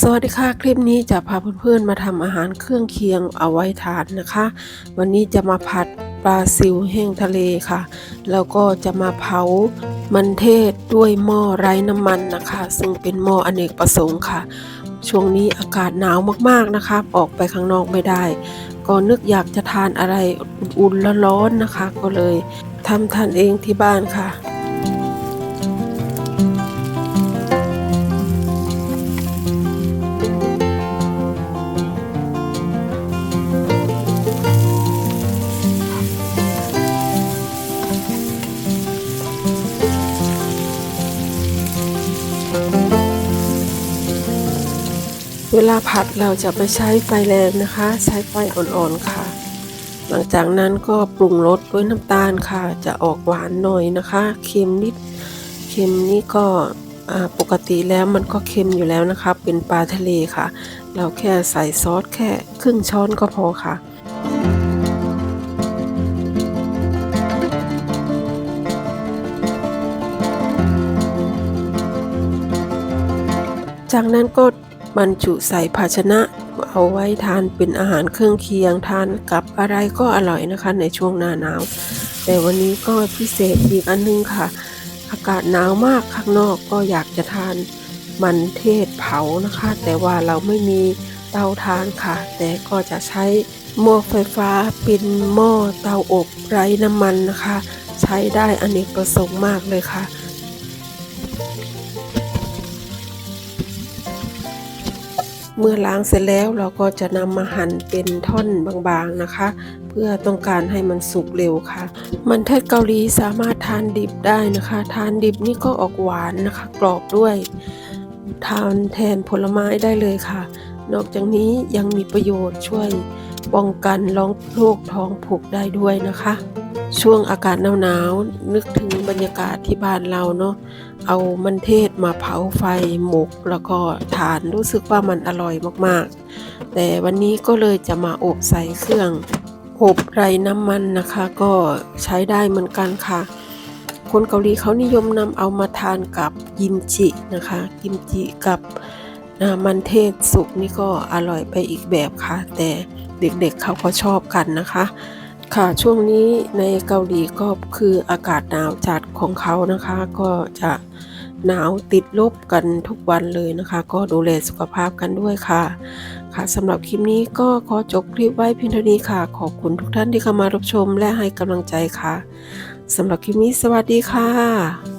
สวัสดีค่ะ คลิปนี้จะพาเพื่อนๆมาทำอาหารเครื่องเคียงเอาไว้ทานนะคะ วันนี้จะมาผัดปลาซิวแห้งทะเลค่ะ แล้วก็จะมาเผามันเทศด้วยหม้อไร้น้ำมันนะคะ ซึ่งเป็นหม้ออเนกประสงค์ค่ะ ช่วงนี้อากาศหนาวมากๆนะคะ ออกไปข้างนอกไม่ได้ ก็นึกอยากจะทานอะไรอุ่นๆร้อนๆนะคะ ก็เลยทำทานเองที่บ้านค่ะ เวลาผัดเราจะไม่ใช้ไฟแรงนะคะ ใช้ไฟอ่อนๆค่ะ หลังจากนั้นก็ปรุงรสด้วยน้ำตาลค่ะ จะออกหวานหน่อยนะคะเค็มนิดเค็มนี่ก็ปกติแล้วมันก็เค็มอยู่แล้วนะคะ เป็นปลาทะเลค่ะ เราแค่ใส่ซอสแค่ครึ่งช้อนก็พอค่ะจากนั้นก็ บรรจุใส่ภาชนะ เอาไว้ทานเป็นอาหารเครื่องเคียงทานกับอะไรก็อร่อยนะคะในช่วงหน้าหนาว แต่วันนี้ก็พิเศษอีกอันนึงค่ะ อากาศหนาวมากข้างนอกก็อยากจะทานมันเทศเผานะคะ แต่ว่าเราไม่มีเตาทานค่ะ แต่ก็จะใช้หม้อไฟฟ้าเป็นหม้อเตาอบไร้น้ำมันนะคะ ใช้ได้อเนกประสงค์มากเลยค่ะ เมื่อล้างเสร็จแล้วเราก็จะนำมาหั่นเป็นท่อนบางๆนะคะ เพื่อต้องการให้มันสุกเร็วค่ะ มันเทศเกาหลีสามารถทานดิบได้นะคะ ทานดิบนี่ก็ออกหวานนะคะ กรอบด้วย ทานแทนผลไม้ได้เลยค่ะ นอกจากนี้ยังมีประโยชน์ช่วยป้องกันร้องโรคท้องผูกได้ด้วยนะคะ ช่วงอากาศหนาวๆนึกถึงบรรยากาศที่บ้านเราเนาะเอามันเทศมาเผาไฟหมกแล้วก็ทานรู้สึกว่ามันอร่อยมากๆ แต่วันนี้ก็เลยจะมาอบใส่เครื่องอบไรน้ำมันนะคะ ก็ใช้ได้เหมือนกันค่ะ คนเกาหลีเขานิยมนำเอามาทานกับกิมจินะคะ กิมจิกับ อ่ามันเทศสุกนี่ก็อร่อยไปอีกแบบค่ะ แต่เด็กๆเเขาก็ชอบกันนะคะ ค่ะช่วงนี้ในเกาหลีก็คืออากาศหนาวจัดของเขานะคะ ก็จะหนาวติดลบกันทุกวันเลยนะคะ ก็ดูแลสุขภาพกันด้วยค่ะ ค่ะสำหรับคลิปนี้ก็ขอจบคลิปไว้เพียงเท่านี้ค่ะ ขอบคุณทุกท่านที่เข้ามารับชมและให้กำลังใจค่ะสำหรับคลิปนี้สวัสดีค่ะ